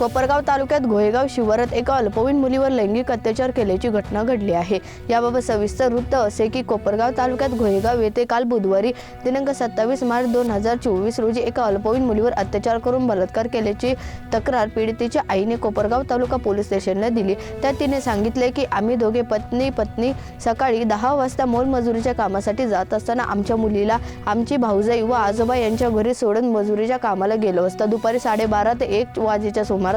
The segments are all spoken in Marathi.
कोपरगाव तालुक्यात गोहेगाव शिवारात एका अल्पवयीन मुलीवर लैंगिक अत्याचार केल्याची घटना घडली आहे. याबाबत सविस्तर वृत्त असे की कोपरगाव तालुक्यात गोहेगाव येथे काल बुधवारी दिनांक सत्तावीस मार्च दोन हजार चोवीस रोजी एका अल्पवयीन मुलीवर अत्याचार करून बलात्कार केल्याची तक्रार पीडितेच्या आईने कोपरगाव तालुका पोलीस स्टेशनला दिली. त्यात तिने सांगितले की आम्ही दोघे पत्नी पत्नी सकाळी दहा वाजता मोलमजुरीच्या कामासाठी जात असताना आमच्या मुलीला आमची भाऊजाई व आजोबा यांच्या घरी सोडून मजुरीच्या कामाला गेलो असता दुपारी साडेबारा ते एक वाजेच्या सुमारास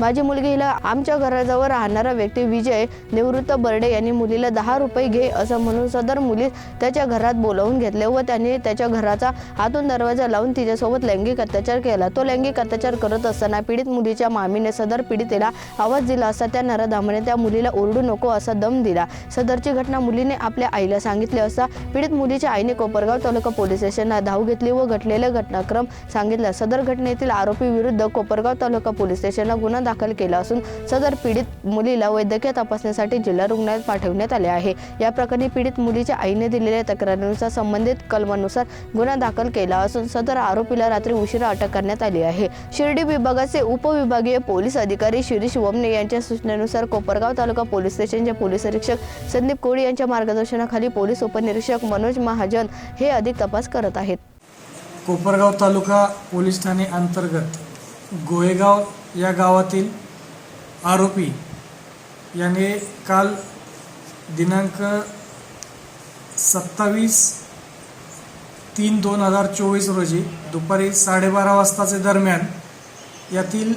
माझी मुलगी हिला आमच्या घराजवळ राहणारा व्यक्ती विजय निवृत्त बर्डे यांनी मुलीला दहा रुपये घे असं म्हणून सदर मुली त्याच्या घरात बोलावून घेतले व त्यांनी त्याच्या घराचा आतून दरवाजा लावून तिच्यासोबत लैंगिक अत्याचार केला. तो लैंगिक अत्याचार करत असताना पीडित मुलीच्या मामीने सदर पीडितेला आवाज दिला असता त्या नराधामाने त्या मुलीला ओरडू नको असा दम दिला. सदरची घटना मुलीने आपल्या आईला सांगितले असता पीडित मुलीच्या आईने कोपरगाव तालुका पोलीस स्टेशनला धाव घेतली व घडलेला घटनाक्रम सांगितला. सदर घटनेतील आरोपी विरुद्ध कोपरगाव तालुका पोलीस स्टेशन स्टेशनला गुन्हा दाखल केला असून सदर पीडित मुलीला वैद्यकीय तपासणीसाठी जिल्हा रुग्णालयात पाठवण्यात आले आहे. या प्रकरणी पीडित मुलीच्या आईने दिलेल्या तक्रारीनुसार संबंधित कलमानुसार गुन्हा दाखल केला असून सदर आरोपीला रात्री उशिरा अटक करण्यात आली आहे. शिर्डी विभागाचे उपविभागीय पोलीस अधिकारी शिरीष वमने यांच्या सूचनेनुसार कोपरगाव तालुका पोलीस स्टेशनचे पोलीस निरीक्षक संदीप कोळी यांच्या मार्गदर्शनाखाली पोलीस उपनिरीक्षक मनोज महाजन हे अधिक तपास करत आहेत. कोपरगाव तालुका पोलीस ठाणे अंतर्गत गोळेगाव या गावातील आरोपी याने काल दिनांक सत्तावीस तीन दोन हजार चोवीस रोजी दुपारी साडेबारा वाजताचे दरम्यान यातील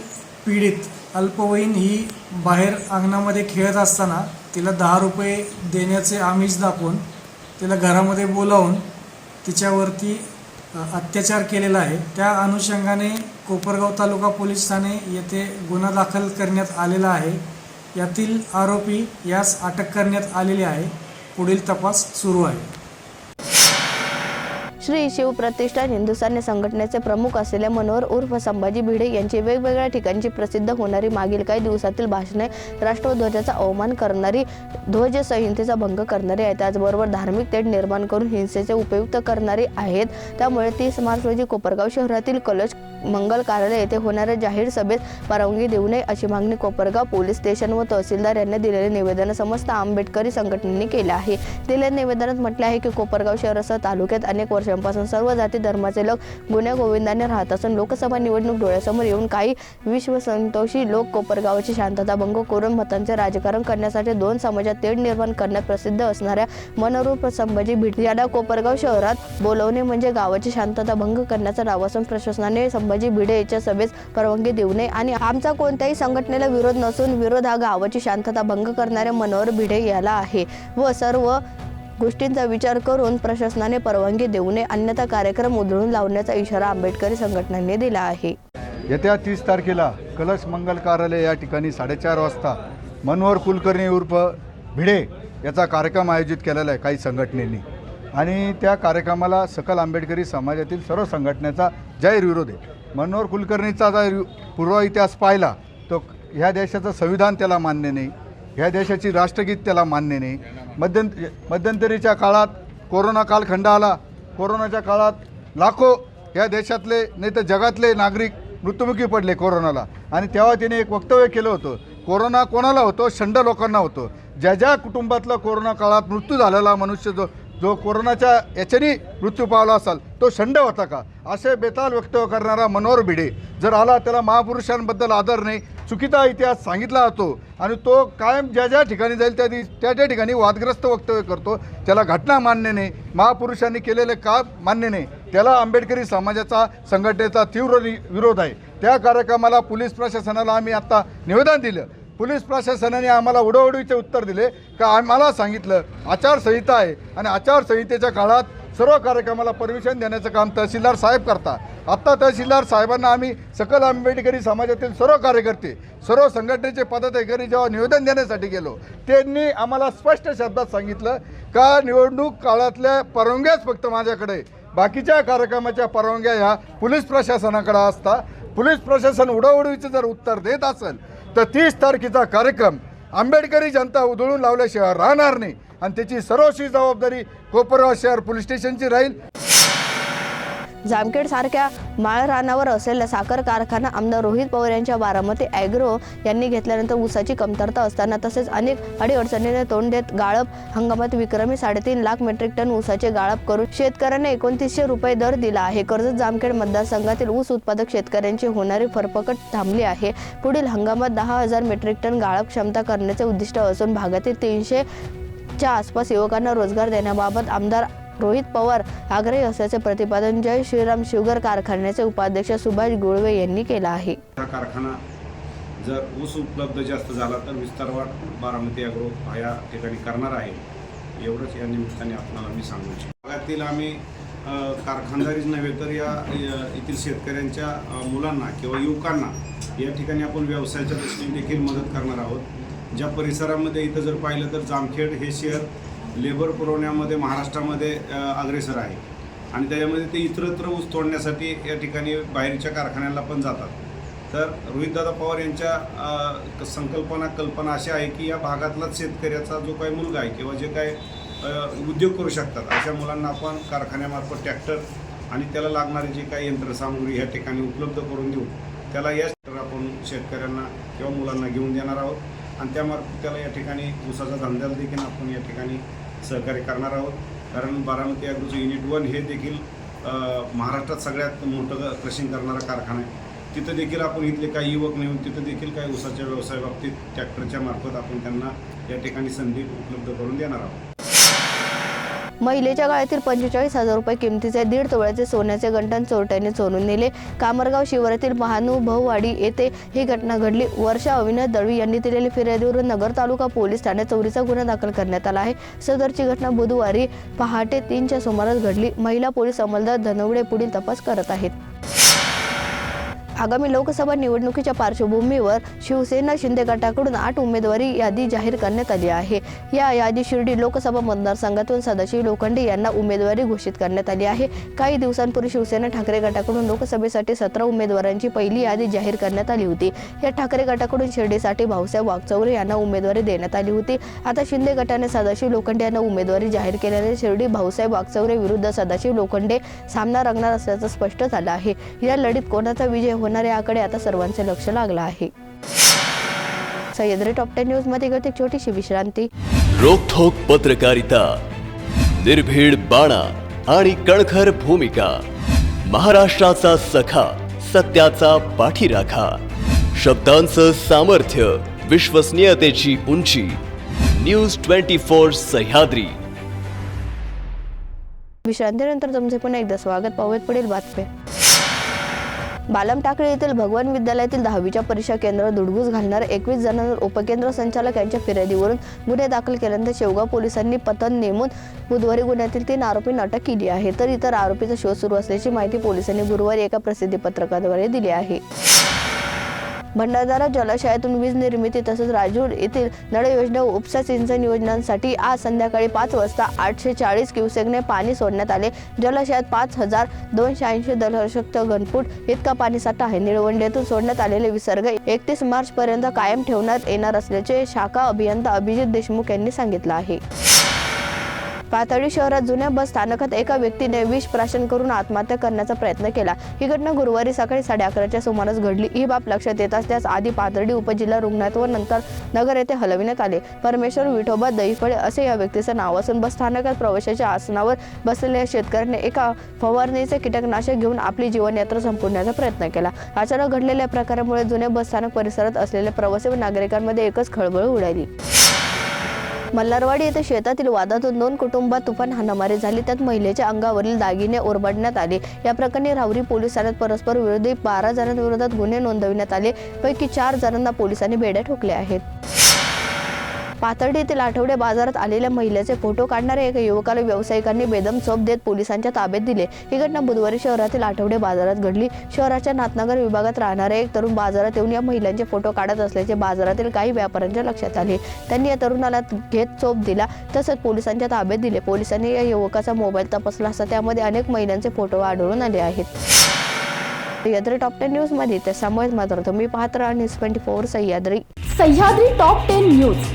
पीडित अल्पवयीन ही बाहेर अंगणामध्ये खेळत असताना तिला दहा रुपये देण्याचे आमिष दाखवून तिला घरामध्ये बोलावून तिच्यावरती अत्याचार केलेला आहे. त्या अनुषंगाने कोपरगाव तालुका पोलीस ठाणे येथे गुन्हा दाखल करण्यात आलेला आहे. यातील आरोपी यास अटक करण्यात आलेली आहे. पुढील तपास सुरू आहे. श्री शिवप्रतिष्ठान हिंदुस्थानी संघटनेचे प्रमुख असलेल्या मनोहर उर्फ संभाजी भिडे यांची वेगवेगळ्या ठिकाणची प्रसिद्ध होणारी मागील काही दिवसातील भाषणे राष्ट्रध्वजाचा अवमान करणारी ध्वज संहितेचा भंग करणारी आहे त्याचबरोबर धार्मिक तेढ निर्माण करून हिंसेचे उपयुक्त करणारी आहेत. त्यामुळे तीस मार्च रोजी कोपरगाव शहरातील कलश मंगल कार्यालय येथे होणाऱ्या जाहीर सभेत परवानगी देऊ नये अशी मागणी कोपरगाव पोलीस स्टेशन व तहसीलदार यांनी दिलेले निवेदन समस्त आंबेडकरी संघटनेने केलं आहे. दिलेल्या निवेदनात म्हटले आहे की कोपरगाव शहरासह तालुक्यात अनेक वर्ष वर्षांपासून सर्व जाती धर्माचे लोक गुण्या गोविंदाने राहत असून लोकसभा निवडणूक डोळ्यासमोर येऊन काही विश्वसंतोषी लोक कोपरगावाची शांतता भंग करून मतांचे राजकारण करण्यासाठी दोन समाजात तेढ निर्माण करण्यात प्रसिद्ध असणाऱ्या मनोरूप संभाजी भिडे याला कोपरगाव शहरात बोलवणे म्हणजे गावाची शांतता भंग करण्याचा डाव असून प्रशासनाने संभाजी भिडे याच्या सभेस परवानगी देऊ नये आणि आमचा कोणत्याही संघटनेला विरोध नसून विरोध हा गावाची शांतता भंग करणाऱ्या मनोहर भिडे याला आहे. व सर्व गोष्टींचा विचार करून प्रशासनाने परवानगी देऊ नये अन्यथा कार्यक्रम उधळून लावण्याचा इशारा आंबेडकरी संघटनांनी दिला आहे. येत्या तीस तारखेला कलश मंगल कार्यालय या ठिकाणी साडेचार वाजता मनोहर कुलकर्णी उर्फ भिडे याचा कार्यक्रम आयोजित केलेला आहे काही संघटनेनी. आणि त्या कार्यक्रमाला सकल आंबेडकरी समाजातील सर्व संघटनेचा जाहीर विरोध आहे. मनोहर कुलकर्णीचा जर पूर्व इतिहास पाहिला तो ह्या देशाचं संविधान त्याला मान्य नाही ह्या देशाची राष्ट्रगीत त्याला मान्य नाही मध्यंत मध्यंतरीच्या काळात कोरोना कालखंड आला. कोरोनाच्या काळात लाखो या देशातले नाही तर जगातले नागरिक मृत्युमुखी पडले कोरोनाला. आणि तेव्हा तिने एक वक्तव्य केलं होतं. कोरोना कोणाला होतो? शंड लोकांना होतो. ज्या ज्या कुटुंबातला कोरोना काळात मृत्यू झालेला मनुष्य जो जो कोरोनाच्या याच्याने मृत्यू पावला असाल तो शंड होता का? असे बेताल वक्तव्य करणारा मनोहर भिडे जर आला त्याला महापुरुषांबद्दल आदर नाही चुकीचा इतिहास सांगितला जातो आणि तो कायम ज्या ज्या ठिकाणी जाईल त्या त्या त्या ठिकाणी वादग्रस्त वक्तव्य करतो त्याला घटना मान्य नाही महापुरुषांनी केलेले का मान्य नाही त्याला आंबेडकरी समाजाचा संघटनेचा तीव्र विरोध आहे. त्या कार्यक्रमाला पोलीस प्रशासनाला आम्ही आत्ता निवेदन दिलं. पोलीस प्रशासनाने आम्हाला उडवडीचे उत्तर दिले. का आम्हाला सांगितलं आचारसंहिता आहे आणि आचारसंहितेच्या काळात सर्व कार्यक्रमाला परमिशन देण्याचं काम तहसीलदार साहेब करता आत्ता तहसीलदार साहेबांना आम्ही सकल आंबेडकरी समाजातील सर्व कार्यकर्ते सर्व संघटनेचे पदाधिकारी जेव्हा निवेदन देण्यासाठी गेलो त्यांनी आम्हाला स्पष्ट शब्दात सांगितलं का निवडणूक काळातल्या परवानग्याच फक्त माझ्याकडे बाकीच्या कार्यक्रमाच्या परवानग्या ह्या पोलीस प्रशासनाकडे असता. पोलीस प्रशासन उडवडीचं जर उत्तर देत असेल तर तीस तारखेचा कार्यक्रम आंबेडकरी जनता उधळून लावल्याशिवाय राहणार नाही. आणि त्याची सर्वस्वी जबाबदारी कोपरगाव शहर पोलीस स्टेशनची राहील. जामखेड सारख्या माळरानावर असलेला साखर कारखाना आमदार रोहित पवार यांच्या बारामती ॲग्रो यांनी घेतल्यानंतर ऊसाची कमतरता असताना तसेच अनेक अडीअडचणीने तोंड देत गाळप हंगामात विक्रमी साडेतीन लाख मेट्रिक टन ऊसाचे गाळप करून शेतकऱ्यांना एकोणतीसशे रुपये दर दिला आहे. कर्जत जामखेड मतदारसंघातील ऊस उत्पादक शेतकऱ्यांची होणारी फरफकट थांबली आहे. पुढील हंगामात दहा हजार मेट्रिक टन गाळप क्षमता करण्याचे उद्दिष्ट असून भागातील तीनशे च्या आसपास युवकांना रोजगार देण्याबाबत आमदार रोहित पवार आग्रही असल्याचे प्रतिपादन जय श्रीराम शुगर कारखान्याचे उपाध्यक्ष सुभाष गुळवे यांनी केलं आहे. हा कारखाना जर ऊस उपलब्ध जास्त झाला तर विस्तारवाढ बारामती अग्रो या ठिकाणी करणार आहे. एवढंच या निमित्ताने आपणाला मी सांगू इच्छितो. भागातील आम्ही कारखानदारीच नव्हे तर या येथील शेतकऱ्यांच्या मुलांना किंवा युवकांना या ठिकाणी आपण व्यवसायाच्या दृष्टीने देखील मदत करणार आहोत. ज्या परिसरामध्ये इथं जर पाहिलं तर जामखेड हे शहर लेबर पुरवण्यामध्ये महाराष्ट्रामध्ये अग्रेसर आहे. आणि त्याच्यामध्ये ते इतरत्र ऊस तोडण्यासाठी या ठिकाणी बाहेरच्या कारखान्याला पण जातात. तर रोहितदादा पवार यांच्या क- संकल्पना कल्पना अशी आहे की या भागातलाच शेतकऱ्याचा जो काही मुलगा आहे किंवा जे काही उद्योग करू शकतात अशा मुलांना आपण कारखान्यामार्फत ट्रॅक्टर आणि त्याला लागणारी जी काही यंत्रसामुग्री या ठिकाणी उपलब्ध करून देऊ त्याला या आपण शेतकऱ्यांना किंवा मुलांना घेऊन देणार आहोत. आणि त्यामार्फत त्याला या ठिकाणी ऊसाचा धंद्याला देखील आपण या ठिकाणी सहकार्य करणार आहोत. कारण बारामती ॲग्रोचं युनिट वन हे देखील महाराष्ट्रात सगळ्यात मोठं क्रशिंग करणारा कारखाना आहे. तिथं देखील आपण इथले काही युवक नेऊन तिथं देखील काही उसाच्या व्यवसायाबाबतीत ट्रॅक्टरच्या मार्फत आपण त्यांना या ठिकाणी संधी उपलब्ध करून देणार आहोत. महिलेच्या काळातील पंचेचाळीस हजार रुपये किमतीचे दीड तोळ्याचे सोन्याचे गंठण चोरट्याने चोरून नेले. कामरगाव शिवारातील महानुभववाडी येथे ही घटना घडली. वर्षा अविनाश दळवी यांनी दिलेली फिर्यादीवरून नगर तालुका पोलीस ठाण्यात चोरीचा गुन्हा दाखल करण्यात आला आहे. सदरची घटना बुधवारी पहाटे तीनच्या सुमारास घडली. महिला पोलीस अंमलदार धनवडे पुढील तपास करत आहेत. आगामी लोकसभा निवडणुकीच्या पार्श्वभूमीवर शिवसेना शिंदे गटाकडून आठ उमेदवारी यादी जाहीर करण्यात आली आहे. या यादी शिर्डी लोकसभा मतदारसंघातून सदाशिव लोखंडे यांना उमेदवारी घोषित करण्यात आली आहे. काही दिवसांपूर्वी शिवसेना ठाकरे गटाकडून लोकसभेसाठी सतरा उमेदवारांची पहिली यादी जाहीर करण्यात आली होती. या ठाकरे गटाकडून शिर्डीसाठी भाऊसाहेब वागचौरे यांना उमेदवारी देण्यात आली होती. आता शिंदे गटाने सदाशिव लोखंडे यांना उमेदवारी जाहीर केल्याने शिर्डी भाऊसाहेब वागचौरे विरुद्ध सदाशिव लोखंडे सामना रंगणार असल्याचं स्पष्ट झालं आहे. या लढीत कोणाचा विजय होणार याकडे आता सर्वांचे लक्ष लागलं आहे. सह्याद्री टॉप टेन न्यूजमध्ये एक छोटीशी विश्रांती. रोखोक पत्रकारिता निर्भीड बाणा आणि कणखर भूमिका. महाराष्ट्राचा सखा सत्याचा पाठीराखा. शब्दांचं सामर्थ्य विश्वसनीयतेची उंची. News twenty four Sahyadri. विश्रांतीनंतर तुमचे पुन्हा एकदा स्वागत. पाहूयात पुढील बातम्या. बालम टाकळी येथील भगवान विद्यालयातील दहावीच्या परीक्षा केंद्रावर दुडगूस घालणाऱ्या एकवीस जणांवर उपकेंद्र संचालक यांच्या फिर्यादीवरून गुन्हे दाखल केल्यानंतर शेवगाव पोलिसांनी पथन नेमून बुधवारी गुन्ह्यातील तीन आरोपींना अटक केली आहे. तर इतर आरोपीचा शोध सुरू असल्याची माहिती पोलिसांनी गुरुवारी एका प्रसिद्धी पत्रकाद्वारे दिली आहे. भंडारदारा जलाशयातून वीज निर्मिती तसंच राजूर येथील नळ योजना व उपसा सिंचन योजनांसाठी आज संध्याकाळी पाच वाजता आठशे चाळीस क्युसेकने पाणी सोडण्यात आले. जलाशयात पाच हजार दोनशे ऐंशी दशलक्ष घनफूट इतका पाणीसाठा आहे. निळवंडेतून सोडण्यात आलेले विसर्ग एकतीस मार्च पर्यंत कायम ठेवण्यात येणार असल्याचे शाखा अभियंता अभिजित देशमुख यांनी सांगितलं आहे. पाथर्डी शहरात जुन्या बस स्थानकात एका व्यक्तीने विष प्राशन करून आत्महत्या करण्याचा प्रयत्न केला. ही घटना गुरुवारी सकाळी साडे अकराच्या सुमारास घडली. ही बाब लक्षात येताच त्यास आधी पाथर्डी उपजिल्हा रुग्णालयात व नंतर नगर येथे हलविण्यात आले. परमेश्वर विठोबा दहीफळे असे या व्यक्तीचं नाव असून बस स्थानकात प्रवेशाच्या आसनावर बसलेल्या शेतकऱ्याने एका फवारणीचे कीटकनाशक घेऊन आपली जीवनयात्रा संपवण्याचा प्रयत्न केला. अचानक घडलेल्या प्रकारामुळे जुन्या बस स्थानक परिसरात असलेल्या प्रवासी व नागरिकांमध्ये एकच खळबळ उडाली. मल्हारवाडी येथे शेतातील वादातून दोन कुटुंबात तुफान हाणामारी झाली. त्यात महिलेच्या अंगावरील दागिने ओरबडण्यात आले. या प्रकरणी राहुरी पोलीस ठाण्यात परस्पर विरोधी बारा जणांविरोधात गुन्हे नोंदविण्यात आले. पैकी चार जणांना पोलिसांनी बेड्या ठोकल्या आहेत. पाथर्डी येथील आठवडे बाजारात आलेल्या महिलेचे फोटो काढणाऱ्या एका युवकाला व्यावसायिकांनी बेदम चोप देत पोलिसांच्या ताब्यात दिले. ही घटना बुधवारी शहरातील आठवडे बाजारात घडली. शहराच्या नाथनगर विभागात राहणारे एक तरुण बाजारात येऊन या महिलांचे फोटो काढत असल्याचे बाजारातील काही व्यापाऱ्यांच्या लक्षात आले. त्यांनी या तरुणाला घेत चोप दिला तसंच पोलिसांच्या ताब्यात दिले. पोलिसांनी या युवकाचा मोबाईल तपासला असता त्यामध्ये अनेक महिलांचे फोटो आढळून आले आहेत. यात्री टॉप टेन न्यूजमध्ये त्या समोर मात्र तुम्ही पाहत राहा news twenty four Sahyadri. Sahyadri top ten news